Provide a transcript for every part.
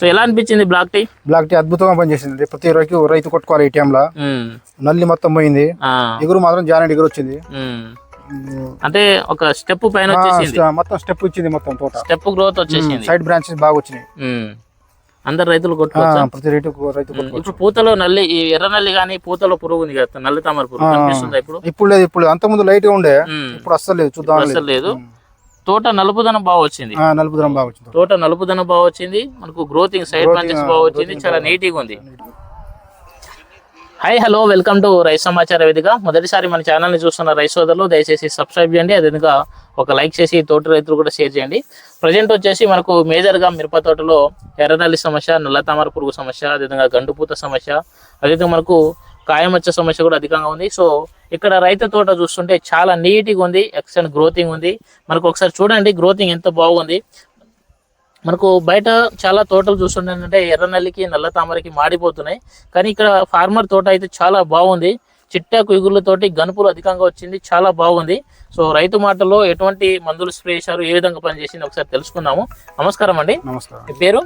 So ఎలా అనిపించింది black tea black tea అద్భుతంగా పనిచేసింది. ప్రతి రైతు రైతు కొట్టుకోవాలి ATM లా ఉమ్, నల్లి మొత్తం పోయింది. ఎగురు మాత్రం జానెడ్ ఎగురు వచ్చింది. అంటే ఒక స్టెప్ పైన మొత్తం స్టెప్ ఇచ్చింది మొత్తం తోట. స్టెప్ గ్రోత్ వచ్చేసింది. సైడ్ బ్రాంచెస్ బాగా వచ్చినాయి. అందరు రైతులు కొట్టుకోవచ్చు? ప్రతి రైతు రైతు ఇప్పుడు పూతలో నల్లి ఈ ఎర్ర నల్లి కానీ పూతలో పురుగు ఉంది కదా నల్లి తామర పురుగు ఇప్పుడు? ఇప్పుడు లేదు ఇప్పుడు అంత ముందు లైట్గా ఉండే. ఇప్పుడు అస్సలు లేదు చూద్దాం అసలు లేదు. తోట నలుపుదనం బాగా వచ్చింది. బాగా తోట నలుపుదనం బాగా వచ్చింది. మనకు గ్రోతింగ్ సైడ్ బ్రాంచెస్ బాగా వచ్చింది. చాలా నీట్గా ఉంది. Hi hello welcome to rice సమాచార వేదిక మొదటిసారి మన ఛానల్ని చూస్తున్న రైస్ సోదరులు దయచేసి సబ్స్క్రైబ్ చేయండి. అదేవిధంగా ఒక లైక్ చేసి తోట రైతులు కూడా షేర్ చేయండి. ప్రజెంట్ వచ్చేసి మనకు మేజర్గా మిరప తోటలో ఎర్రనల్లి సమస్య నల్ల తామర పురుగు సమస్య అదేవిధంగా గండుపూత సమస్య అదేవిధంగా మనకు కాయమచ్చ సమస్య కూడా అధికంగా ఉంది. సో ఇక్కడ రైతు తోట చూస్తుంటే చాలా నీట్గా ఉంది. ఎక్సలెంట్ గ్రోతింగ్ ఉంది. మనకు ఒకసారి చూడండి గ్రోతింగ్ ఎంత బాగుంది. మనకు బయట చాలా తోటలు చూస్తుంటే ఎర్ర నల్లికి నల్ల తామరకి మాడిపోతున్నాయి. కానీ ఇక్కడ ఫార్మర్ తోట అయితే చాలా బాగుంది. చిట్టాకు ఇగుళ్ళతోటి గనుపులు అధికంగా వచ్చింది. చాలా బాగుంది. సో రైతు మాటల్లో ఎటువంటి మందులు స్ప్రే చేశారు ఏ విధంగా పనిచేసింది ఒకసారి తెలుసుకుందాము. నమస్కారం అండి. నమస్కారం. పేరు?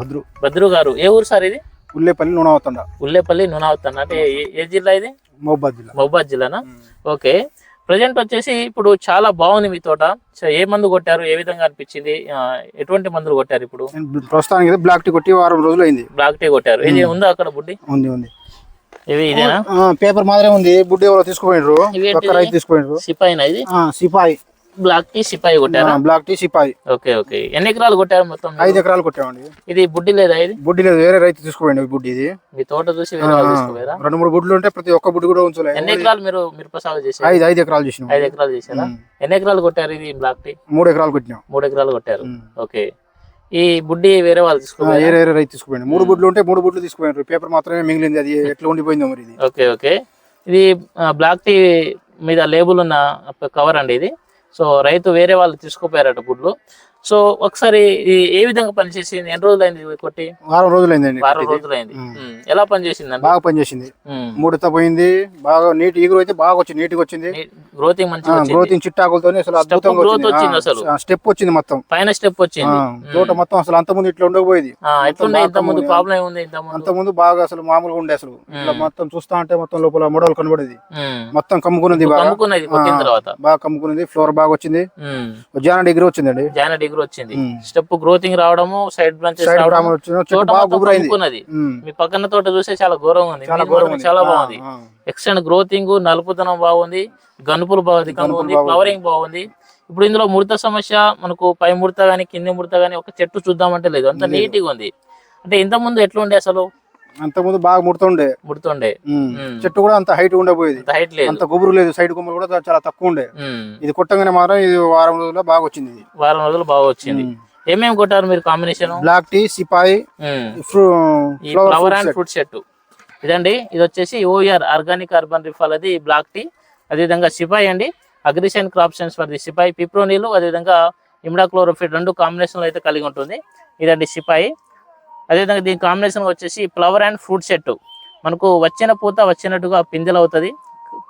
భద్రు. భద్రు గారు. ఏ ఊరు సార్ ఇది? ఉల్లేపల్లి లూనావతండ ఉల్లేపల్లి నూనెవతన్న అంటే ఏ- జిల్లా ఇది? మహబాద్ జిల్లా. మహబాద్ జిల్లానా? ఓకే. ప్రజెంట్ వచ్చేసి ఇప్పుడు చాలా బాగుంది మీ తోట. ఏ మందు కొట్టారు? ఏ విధంగా అనిపించింది? ఎటువంటి మందులు కొట్టారు ఇప్పుడు? ప్రస్తుతానికి బ్లాక్ టీ కొట్టి వారం రోజులు అయింది. బ్లాక్ టీ కొట్టారు. ఇది ఉందా అక్కడ బుడ్డి? ఉంది ఉంది. ఇవి ఇదేనా? పేపర్ మాదిరే ఉంది. బుడ్డి ఎవరో తీసుకుపోయినరు. సిపాయినా ఇది? సిపాయి. బ్లాక్ టీ సిపాయి కొట్టారా? Black T Sipayi. Okay okay. ఎన్ని ఎకరాలు కొట్టారు మొత్తం? ఐదు ఎకరాలు కొట్టామండి. ఇది బుడ్డి లేదా ఇది? బుడ్డి లేదు వేరే రైతు తీసుకుపోయింది బుడ్డి ఇది. మీ తోట చూసి వేరే వాళ్ళు రెండు మూడు బుడ్లు ఉంటే ప్రతి ఒక్క బుడ్డి కూడా ఉంచలే. ఎన్ని ఎకరాలు మీరు మిరప సాగు చేశారు? ఐదు ఐదు ఎకరాలు చేసినాం. ఐదు ఎకరాలు చేశారా? ఎన్ని ఎకరాలు కొట్టారు ఇది బ్లాక్ టీ? మూడు ఎకరాలు కొట్టినాం. మూడు ఎకరాలు కొట్టారు. ఓకే. ఈ బుడ్డి వేరే వాళ్ళు ఆ, తీసుకోలేరా వేరే వేరే రైతు తీసుకుపోయింది మూడు బుడ్లు ఉంటే మూడు బుడ్లు తీసుకుపోయినారు పేపర్ మాత్రమే మిగిలింది అది ఎట్లా ఉండిపోయిందో మరి ఇది. Okay okay. ఇది బ్లాక్ టీ మీద లేబుల్ ఉన్న కవర్ అండి ఇది. సో రైతు వేరే వాళ్ళు తీసుకుపోయారట గుడ్లు. సో ఒకసారి ఏ విధంగా పనిచేసింది ఎన్ని రోజులు అయింది ఇది కొట్టి? వారం రోజులు అయిందండి వారం రోజులు అయింది ఉమ్. ఎలా పనిచేసిందండి? బాగా పనిచేసింది. మూడుతో పోయింది బాగా నీట్ ఈగురు అయితే బాగా వచ్చింది నీట్ వచ్చింది. గ్రోతింగ్ మంచిగా గ్రోతింగ్ చిట్టాకులతో అసలు అద్భుతంగా వచ్చింది. అసలు. స్టెప్ వచ్చింది మొత్తం. పైన స్టెప్ వచ్చింది. తోట మొత్తం అసలు అంత ముందు ఇట్లా ఉండకపోయేది. ఇంత ముందు ప్రాబ్లం ముందు అంత ముందు బాగా అసలు మామూలుగా ఉండే అసలు. ఇట్లా మొత్తం చూస్తా అంటే మొత్తం లోపల మొడవలు కనబడేది. మొత్తం కమ్ముకున్నది బాగా. కమ్ముకున్నది బాగా కమ్ముకున్నది ఫ్లోర్ బాగా వచ్చింది. జాన డిగ్రీ వచ్చిందండి. జాన డిగ్రీ వచ్చింది. ఉమ్. స్టెప్ గ్రోతింగ్ రావడము సైడ్ బ్రాంచెస్ రావడం. మీ పక్కన తోట చూస్తే చాలా ఘోరంగా ఉంది. చాలా బాగుంది. ఎక్స్టెండ్ గ్రోతింగ్ నలుపుదనం బాగుంది. గనుపులు బాగా అధికంగా ఉంది. ఫ్లవరింగ్ బాగుంది. ఇప్పుడు ఇందులో ముడత సమస్య మనకు పై ముడత గానీ కింది ముడత గానీ ఒక చెట్టు చూద్దామంటే లేదు. అంత నీట్గా ఉంది. అంటే ఇంత ముందు ఎట్లుండే అసలు? అంత ముందు బాగా ముడుతుండే. ముడుతుండే. చెట్టు కూడా అంత హైట్ ఉండబోయేది. హైట్ లేదు. అంత గుబురు లేదు. సైడ్ కొమ్మలు కూడా చాలా తక్కువ ఉండే. ఇది కొట్టగానే మాత్రం ఇది వారం రోజుల్లో బాగా వచ్చింది ఇది. వారం రోజులు బాగా వచ్చింది. ఏమేమి కొట్టారు మీరు combination? Black T Sipayi flower and set. Fruit set ఇదండి ఇది వచ్చేసి ఓఆర్ ఆర్గానిక్ అర్బన్ రిఫాల్ అది బ్లాక్ టీ అదేవిధంగా సిపాయి అండి. అగ్రిషన్ crop science for the Sipayi పిప్రోనీలు అదేవిధంగా ఇమ్డాక్లోరోఫిడ్ రెండు కాంబినేషన్లో అయితే కలిగి ఉంటుంది. ఇదండి సిపాయి అదేవిధంగా దీని కాంబినేషన్ వచ్చేసి ఫ్లవర్ అండ్ ఫ్రూట్ సెట్ మనకు వచ్చిన పూత వచ్చినట్టుగా పిందెలు అవుతుంది.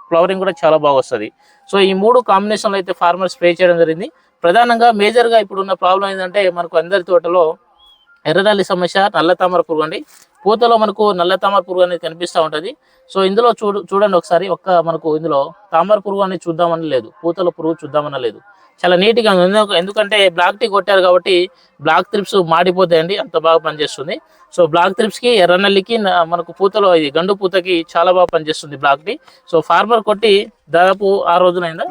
ఫ్లవరింగ్ కూడా చాలా బాగా వస్తుంది. సో ఈ మూడు కాంబినేషన్లో అయితే ఫార్మర్ స్ప్రే చేయడం జరిగింది. ప్రధానంగా మేజర్గా ఇప్పుడున్న ప్రాబ్లం ఏంటంటే మనకు అందరి తోటలో ఎర్రరాలి సమస్య నల్ల తామర పురుగు అండి. పూతలో మనకు నల్ల తామర పురుగు అనేది కనిపిస్తూ ఉంటుంది. సో ఇందులో చూడు చూడండి ఒకసారి ఒక్క మనకు ఇందులో తామర పురుగు అనేది చూద్దామని లేదు. పూతల పురుగు చూద్దామని లేదు. చాలా నీట్గా ఎందుకంటే బ్లాక్ టీ కొట్టారు కాబట్టి బ్లాక్ త్రిప్స్ మాడిపోతాయండి. అంత బాగా పనిచేస్తుంది. సో బ్లాక్ త్రిప్స్కి ఎర్రనల్లికి మనకు పూతలో ఇది గండు పూతకి చాలా బాగా పనిచేస్తుంది బ్లాక్ టీ. సో ఫార్మర్ కొట్టి దాదాపు ఆ రోజులైందా?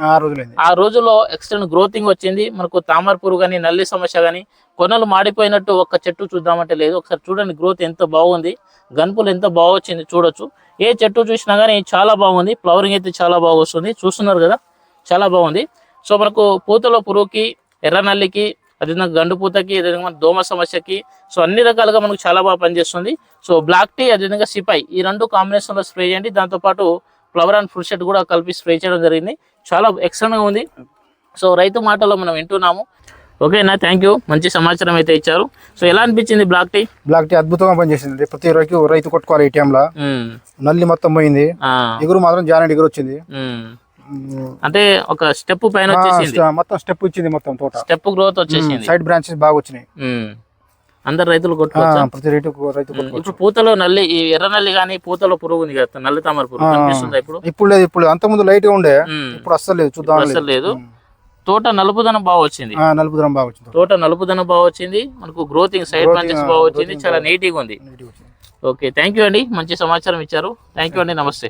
ఆ రోజుల్లో ఎక్స్టెండ్ గ్రోతింగ్ వచ్చింది. మనకు తామర పురుగు కానీ నల్లి సమస్య కానీ కొనలు మాడిపోయినట్టు ఒక్క చెట్టు చూద్దామంటే లేదు. ఒకసారి చూడండి గ్రోత్ ఎంత బాగుంది. గన్పులు ఎంత బాగా వచ్చింది చూడొచ్చు. ఏ చెట్టు చూసినా కానీ చాలా బాగుంది. ఫ్లవరింగ్ అయితే చాలా బాగా వస్తుంది. చూస్తున్నారు కదా? చాలా బాగుంది. సో మనకు పూతలో పురుగుకి ఎర్ర నల్లికి అదేవిధంగా గండు పూతకి అదేవిధంగా దోమ సమస్యకి సో అన్ని రకాలుగా మనకు చాలా బాగా పనిచేస్తుంది. సో బ్లాక్ టీ అదేవిధంగా సిపాయి ఈ రెండు కాంబినేషన్లో స్ప్రే చేయండి. దాంతోపాటు ఫ్లవర్ అండ్ ఫ్రూట్ షెట్ కూడా కలిపి స్ప్రే చేయడం జరిగింది. చాలా ఎక్సలెంట్గా గా ఉంది. సో రైతు మాటలో మనం వింటున్నాము. ఓకేనా థ్యాంక్ యూ మంచి సమాచారం అయితే ఇచ్చారు. సో ఎలా అనిపించింది బ్లాక్ టీ బ్లాక్ టీ అద్భుతంగా పనిచేసింది. ప్రతి రైతు రైతు కొట్టుకోవాలి ATM లా. ఉమ్, నల్లి మొత్తం పోయింది. ఎగురు మాత్రం జానెడ్ ఎగురు వచ్చింది. అంటే ఒక స్టెప్ పైన మొత్తం స్టెప్ ఇచ్చింది మొత్తం తోట. స్టెప్ గ్రోత్ వచ్చేసింది. సైడ్ బ్రాంచెస్ బాగా వచ్చినాయి. అందరు రైతులు కొట్టుకోవచ్చా? ప్రతి రైతు రైతు. ఇప్పుడు పూతలో నల్లి ఈ ఎర్ర నల్లి కానీ పూతలో పురుగు ఉంది కదా నల్లి తామర పురుగు ఇప్పుడు? ఇప్పుడు లేదు ఇప్పుడు అంత ముందు లైట్గా ఉండే. ఇప్పుడు అస్సలు లేదు. చూద్దాం అసలు లేదు. తోట నలుపుదనం బాగా వచ్చింది. నలుపు దూరం బాగా వచ్చింది. తోట నలుపుదనం బాగా వచ్చింది. మనకు గ్రోతింగ్ సైడ్ బ్రాంచెస్ బాగా వచ్చింది. చాలా నీట్గా ఉంది. ఓకే థ్యాంక్ యూ అండి. మంచి సమాచారం ఇచ్చారు. థ్యాంక్ యూ అండి. నమస్తే.